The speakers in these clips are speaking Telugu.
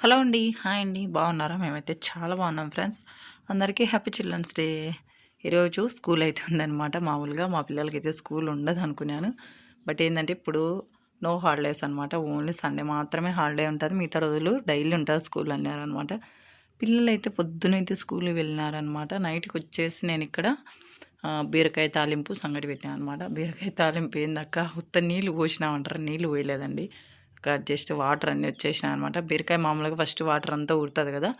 హలో అండి. హాయ్ అండి. బాగున్నారా? మేమైతే చాలా బాగున్నాం ఫ్రెండ్స్. అందరికీ హ్యాపీ చిల్డ్రన్స్ డే. ఈరోజు స్కూల్ అవుతుందన్నమాట మామూలుగా మా పిల్లలకి అయితే స్కూల్ ఉండదు అనుకున్నాను. బట్ ఏంటంటే ఇప్పుడు నో హాలిడేస్ అనమాట ఓన్లీ సండే మాత్రమే హాలిడే ఉంటుంది. మిగతా రోజులు డైలీ ఉంటుంది స్కూల్ అన్నారనమాట పిల్లలు అయితే పొద్దునైతే స్కూల్కి వెళ్ళినారనమాట నైట్కి వచ్చేసి నేను ఇక్కడ బీరకాయ తాలింపు సంగటి పెట్టాను అనమాట బీరకాయ తాలింపు ఏందక్క? ఉత్త నీళ్ళు పోసినామంటారు? నీళ్ళు పోయలేదండి. జస్ట్ వాటర్ అన్నీ వచ్చేసినాయి అనమాట బీరకాయ మామూలుగా ఫస్ట్ వాటర్ అంతా ఉడుతుంది కదా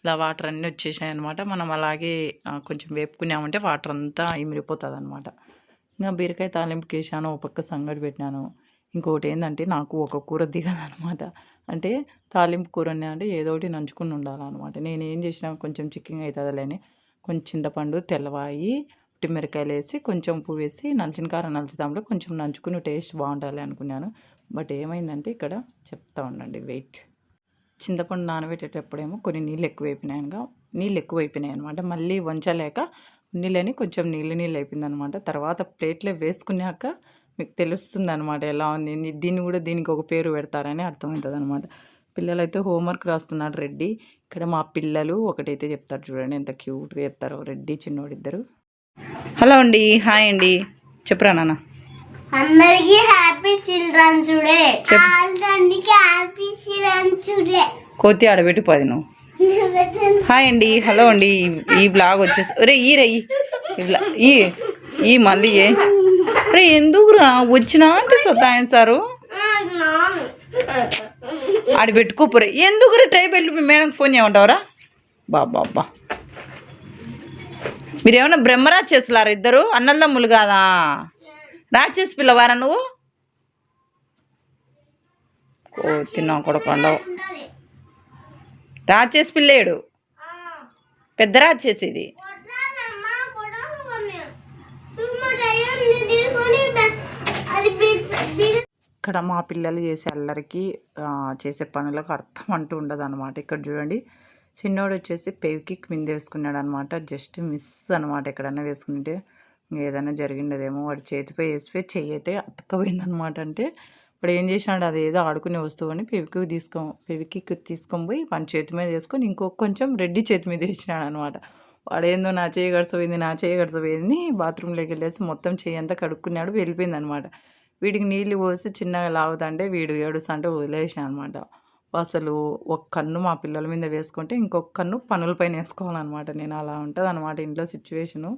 అలా వాటర్ అన్నీ వచ్చేసాయి అనమాట మనం అలాగే కొంచెం వేపుకున్నామంటే వాటర్ అంతా ఇమిరిపోతుంది అనమాట ఇంకా బీరకాయ తాలింపుకి వేసాను ఒక పక్క సంగటి పెట్టినాను. ఇంకొకటి ఏంటంటే నాకు ఒక కూర దిగదనమాట అంటే తాలింపు కూర అంటే ఏదో ఒకటి నంచుకుని ఉండాలన్నమాట. నేను ఏం చేసినా కొంచెం చిక్కింగ్ అవుతుందిలేని కొంచెం చింతపండు తెల్లవాయి మిరకాయలు వేసి కొంచెం ఉప్పు వేసి నలిచిన కారం నలుచుదాంలో కొంచెం నంచుకుని టేస్ట్ బాగుండాలి అనుకున్నాను. బట్ ఏమైందంటే ఇక్కడ చెప్తా ఉండండి వెయిట్. చింతపండు నానబెట్టేటప్పుడేమో కొన్ని నీళ్ళు ఎక్కువైపోయినాయనగా నీళ్ళు ఎక్కువ అయిపోయినాయి అనమాట మళ్ళీ వంచలేక నీళ్ళని కొంచెం నీళ్ళు నీళ్ళు అయిపోయింది అనమాట తర్వాత ప్లేట్లో వేసుకున్నాక మీకు తెలుస్తుంది అనమాట ఎలా ఉంది దీన్ని కూడా దీనికి ఒక పేరు పెడతారని అర్థమవుతుంది అనమాట పిల్లలైతే హోంవర్క్ రాస్తున్నాడు రెడ్డి. ఇక్కడ మా పిల్లలు ఒకటైతే చెప్తారు చూడండి ఎంత క్యూట్గా చెప్తారో. రెడ్డి చిన్నోడిద్దరు. హలో అండి హాయ్ అండి. చెప్పరా నాన్న. అందరికి హ్యాపీ చిల్డ్రన్స్ డే అందరికి హ్యాపీ చిల్డ్రన్స్ డే కోతి ఆడబెట్టి పది నువ్వు. హాయ్ అండి హలో అండి. ఈ- ఈ బ్లాగ్ వచ్చేసి ఒరే ఈ రే ఈ ఈ బ్లా- ఈ ఈ మళ్ళీ ఏ? రే ఎందుకురా? వచ్చినా అంటే సతాయిస్తారు. ఆడ పెట్టుకోపోరే ఎందుకురా ట్రై పెట్టి మీ మేడంకి ఫోన్ చేయమంటావరా? బాబా అబ్బా మీరేమన్నా బ్రహ్మరాజ్ చేస్తున్నారా ఇద్దరు? అన్నదమ్ములు కాదా? రాచేసి పిల్లవారా నువ్వు? తిన్నా నా కొడకండవు రాచేసి పిల్లేడు. పెద్ద రాచేసి ఇది. ఇక్కడ మా పిల్లలు చేసే అల్లరికి చేసే పనులకు అర్థం అంటూ ఉండదు అనమాట ఇక్కడ చూడండి. చిన్నోడు వచ్చేసి పెవికిక్ మీద వేసుకున్నాడు అనమాట జస్ట్ మిస్ అనమాట ఎక్కడన్నా వేసుకుంటే. ఏదైనా జరిగిండదేమో. వాడి చేతిపై వేసిపోయి చెయ్యి అయితే అతకపోయింది అనమాట అంటే ఇప్పుడు ఏం చేసినాడు అది ఏదో ఆడుకునే వస్తువు అని పెవికిక్ తీసుకో పెవికిక్ తీసుకొని పోయి పని చేతి మీద వేసుకొని ఇంకొక కొంచెం రెడ్డి చేతి మీద వేసినాడు అనమాట వాడేందో నా చేయి గడిచిపోయింది నా చేయి గడిచిపోయింది బాత్రూంలోకి వెళ్ళేసి మొత్తం చెయ్యి అంతా కడుక్కున్నాడు వెళ్ళిపోయింది అనమాట వీడికి నీళ్ళు పోసి చిన్నగా లాగుతుంటే వీడు ఏడుస్తుంటే వదిలేసాను అనమాట అసలు ఒక కన్ను మా పిల్లల మీద వేసుకుంటే ఇంకొక కన్ను పనులపైన వేసుకోవాలన్నమాట. నేను అలా ఉంటుంది అనమాట ఇంట్లో సిచ్యువేషను.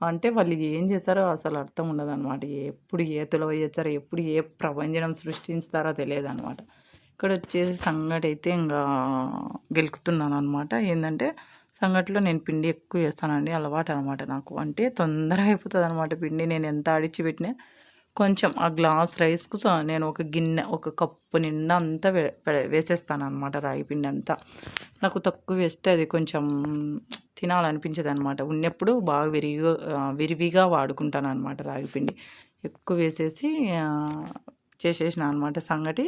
అంటే వాళ్ళు ఏం చేస్తారో అసలు అర్థం ఉండదు అనమాట ఎప్పుడు ఏ తులవ చేస్తారో ఎప్పుడు ఏ ప్రపంచం సృష్టించుతారో తెలియదు అనమాట ఇక్కడ వచ్చేసి సంగటి అయితే ఇంకా గెలుకుతున్నాను అనమాట ఏంటంటే సంగటిలో నేను పిండి ఎక్కువ చేస్తానండి అలవాటు అనమాట నాకు. అంటే తొందరగా అయిపోతుంది అనమాట పిండి. నేను ఎంత ఆడిచ్చి పెట్టినా కొంచెం ఆ గ్లాస్ రైస్కు నేను ఒక గిన్నె ఒక కప్పు నిండా అంతా వేసేస్తాను అనమాట రాగి పిండి అంతా. నాకు తక్కువ వేస్తే అది కొంచెం తినాలనిపించదు అనమాట ఉన్నప్పుడు బాగా విరిగి విరివిగా వాడుకుంటాను అనమాట రాగి పిండి. ఎక్కువ వేసేసి చేసేసిన అనమాట సంగటి.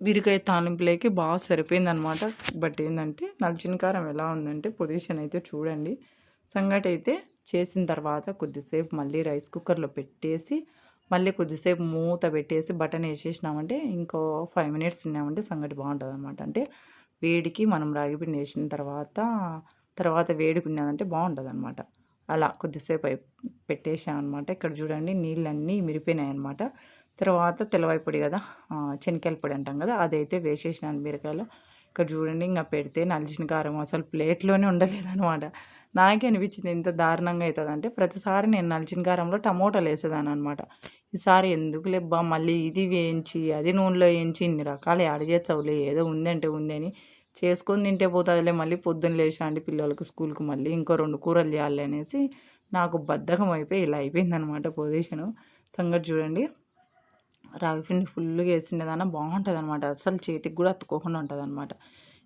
బీరకాయ తాలింపులోకి బాగా సరిపోయిందనమాట బట్ ఏంటంటే నలిచిన కారం ఎలా ఉందంటే పొజిషన్ అయితే చూడండి. సంగటి అయితే చేసిన తర్వాత కొద్దిసేపు మళ్ళీ రైస్ కుక్కర్లో పెట్టేసి మళ్ళీ కొద్దిసేపు మూత పెట్టేసి బటన్ వేసేసినామంటే ఇంకో ఫైవ్ మినిట్స్ ఉన్నామంటే సంగటి బాగుంటుంది అనమాట అంటే వేడికి మనం రాగిపిండి వేసిన తర్వాత తర్వాత వేడికి ఉన్నదంటే బాగుంటుంది అనమాట అలా కొద్దిసేపు అయి పెట్టేసాం అనమాట ఇక్కడ చూడండి నీళ్ళన్నీ మిరిపోయినాయి అనమాట తర్వాత తెల్లవాయి పొడి కదా ఆ, పొడి అంటాం కదా అదైతే వేసేసినాను బీరకాయలో ఇక్కడ చూడండి ఇంకా పెడితే నలిచిన కారం అసలు ప్లేట్లోనే ఉండలేదన్నమాట. నాకే అనిపించింది ఎంత దారుణంగా అవుతుంది అంటే ప్రతిసారి నేను నలిచిన కారంలో టమోటాలు వేసేదాన్ని అనమాట ఈసారి ఎందుకు లేబ్బా మళ్ళీ ఇది వేయించి అది నూనెలో వేయించి ఇన్ని రకాలు యాడ్ చేస్తావులే ఏదో ఉందంటే ఉంది అని చేసుకొని తింటే పోతుందిలే మళ్ళీ పొద్దున్న లేచా అండి పిల్లలకు స్కూల్కి మళ్ళీ ఇంకో రెండు కూరలు చేయాలి అనేసి నాకు బద్ధకం అయిపోయి ఇలా అయిపోయింది అనమాట పొజిషను. సంగతి చూడండి. రాగిపిండి ఫుల్గా వేసిండేదన్న బాగుంటుంది అనమాట అసలు చేతికి కూడా అతుక్కోకుండా ఉంటుంది అనమాట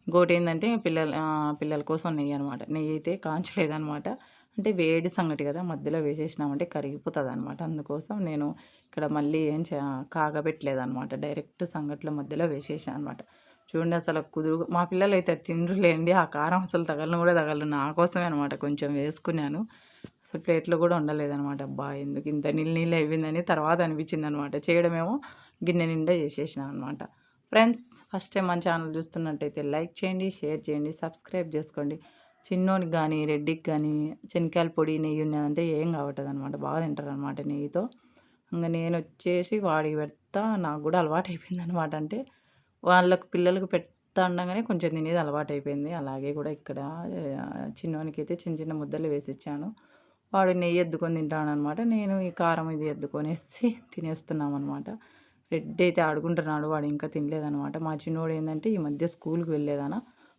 ఇంకోటి ఏంటంటే పిల్లల పిల్లల కోసం నెయ్యి అనమాట నెయ్యి అయితే కాంచలేదనమాట అంటే వేడి సంగటి కదా మధ్యలో వేసేసినామంటే కరిగిపోతుంది అనమాట అందుకోసం నేను ఇక్కడ మళ్ళీ ఏం చే కాగబెట్టలేదనమాట డైరెక్ట్ సంగట్లో మధ్యలో వేసేసాను అనమాట చూడండి అసలు కుదురు మా పిల్లలు అయితే తిండ్రులేండి ఆ కారం అసలు తగలను కూడా తగలను. నా కోసమే అనమాట కొంచెం వేసుకున్నాను. అసలు ప్లేట్లో కూడా ఉండలేదనమాట అబ్బా ఎందుకు ఇంత నీళ్ళు నీళ్ళు అయిపోయిందని తర్వాత అనిపించింది అనమాట చేయడమేమో గిన్నె నిండా చేసేసిన అనమాట ఫ్రెండ్స్ ఫస్ట్ టైం మన ఛానల్ చూస్తున్నట్టయితే లైక్ చేయండి షేర్ చేయండి సబ్స్క్రైబ్ చేసుకోండి. చిన్నోనికి కానీ రెడ్డికి కానీ శనక్కాయల పొడి నెయ్యి ఉన్నదంటే ఏం కావట్లేదు అనమాట బాగా తింటారు అనమాట నెయ్యితో. ఇంకా నేను వచ్చేసి వాడికి పెడతా నాకు కూడా అలవాటు అయిపోయింది అనమాట అంటే వాళ్ళకు పిల్లలకు పెడతా ఉండగానే కొంచెం తినేది అలవాటు అయిపోయింది అలాగే కూడా ఇక్కడ చిన్నోనికి అయితే చిన్న చిన్న ముద్దలు వేసి ఇచ్చాను. వాడు నెయ్యి ఎద్దుకొని తింటాను అనమాట నేను ఈ కారం ఇది ఎద్దుకొనేసి తినేస్తున్నాం అనమాట రెడ్ అయితే ఆడుకుంటున్నాడు వాడు ఇంకా తినలేదనమాట మా చిన్నోడు ఏంటంటే ఈ మధ్య స్కూల్కి వెళ్ళేదానా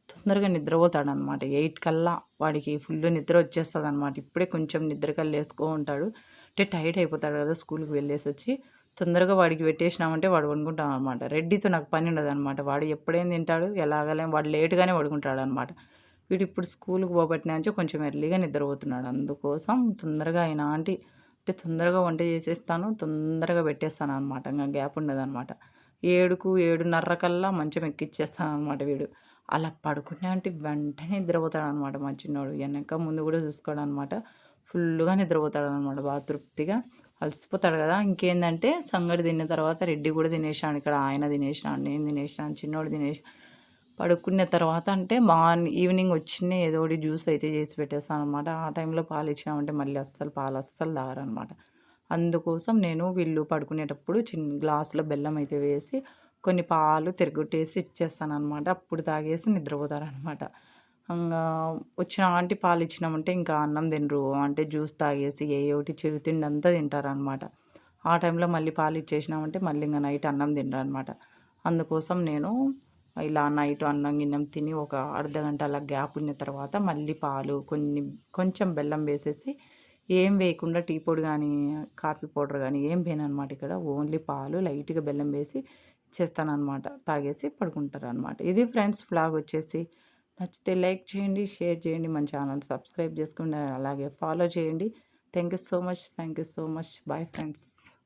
తొందరగా నిద్రపోతాడు అనమాట ఎయిట్ కల్లా వాడికి ఫుల్ నిద్ర వచ్చేస్తుంది అనమాట ఇప్పుడే కొంచెం నిద్ర కల్లా వేసుకో ఉంటాడు. అంటే టైట్ అయిపోతాడు కదా స్కూల్కి వెళ్ళేసి వచ్చి తొందరగా వాడికి పెట్టేసినామంటే వాడు వండుకుంటాం అనమాట రెడ్డితో నాకు పని ఉండదు అనమాట వాడు ఎప్పుడేం తింటాడు ఎలాగలేం వాడు లేటుగానే వండుకుంటాడు అనమాట వీడు ఇప్పుడు స్కూల్కి పోబట్టినా కొంచెం ఎర్లీగా నిద్రపోతున్నాడు. అందుకోసం తొందరగా ఆయన ఆంటీ అంటే తొందరగా వంట చేసేస్తాను తొందరగా పెట్టేస్తాను అనమాట ఇంకా గ్యాప్ ఉండదనమాట ఏడుకు ఏడున్నర కల్లా మంచం ఎక్కిచ్చేస్తాను అనమాట వీడు. అలా పడుకునే అంటే వెంటనే నిద్రపోతాడు అనమాట మా చిన్నోడు. వెనక ముందు కూడా చూసుకోడు అనమాట ఫుల్గా నిద్రపోతాడు అనమాట బాగా తృప్తిగా. అలసిపోతాడు కదా. ఇంకేందంటే సంగడి తిన్న తర్వాత రెడ్డి కూడా తినేసాను ఇక్కడ ఆయన తినేసాను నేను తినేసాను చిన్నోడు తినేసాను పడుకున్న తర్వాత అంటే మార్నింగ్ ఈవినింగ్ వచ్చిన ఏదో ఒకటి జ్యూస్ అయితే చేసి పెట్టేస్తాను అనమాట ఆ టైంలో పాలు ఇచ్చినామంటే మళ్ళీ అస్సలు పాలు అస్సలు తాగరనమాట అందుకోసం నేను వీళ్ళు పడుకునేటప్పుడు చిన్న గ్లాసులో బెల్లం అయితే వేసి కొన్ని పాలు తిరగొట్టేసి ఇచ్చేస్తాను అనమాట అప్పుడు తాగేసి నిద్రపోతారనమాట ఇంకా వచ్చిన ఆంటీ పాలు ఇచ్చినామంటే ఇంకా అన్నం తినరు. అంటే జ్యూస్ తాగేసి ఏ ఒకటి చిరుతిండి అంతా తింటారనమాట ఆ టైంలో మళ్ళీ పాలు ఇచ్చేసినామంటే మళ్ళీ ఇంకా నైట్ అన్నం తినరు అనమాట అందుకోసం నేను ఇలా నైట్ అన్నం గిన్నం తిని ఒక అర్ధ గంట అలా గ్యాప్ ఉన్న తర్వాత మళ్ళీ పాలు కొన్ని కొంచెం బెల్లం వేసేసి ఏం వేయకుండా టీ పొడి కానీ కాఫీ పౌడర్ కానీ ఏం వేయను అనమాట ఇక్కడ. ఓన్లీ పాలు లైట్గా బెల్లం వేసి చేస్తాననమాట. తాగేసి పడుకుంటారు అనమాట ఇది ఫ్రెండ్స్ ఫ్లాగ్ వచ్చేసి. నచ్చితే లైక్ చేయండి షేర్ చేయండి మన ఛానల్ సబ్స్క్రైబ్ చేసుకోండి అలాగే ఫాలో చేయండి. Thank you so much thank you so much. Bye friends.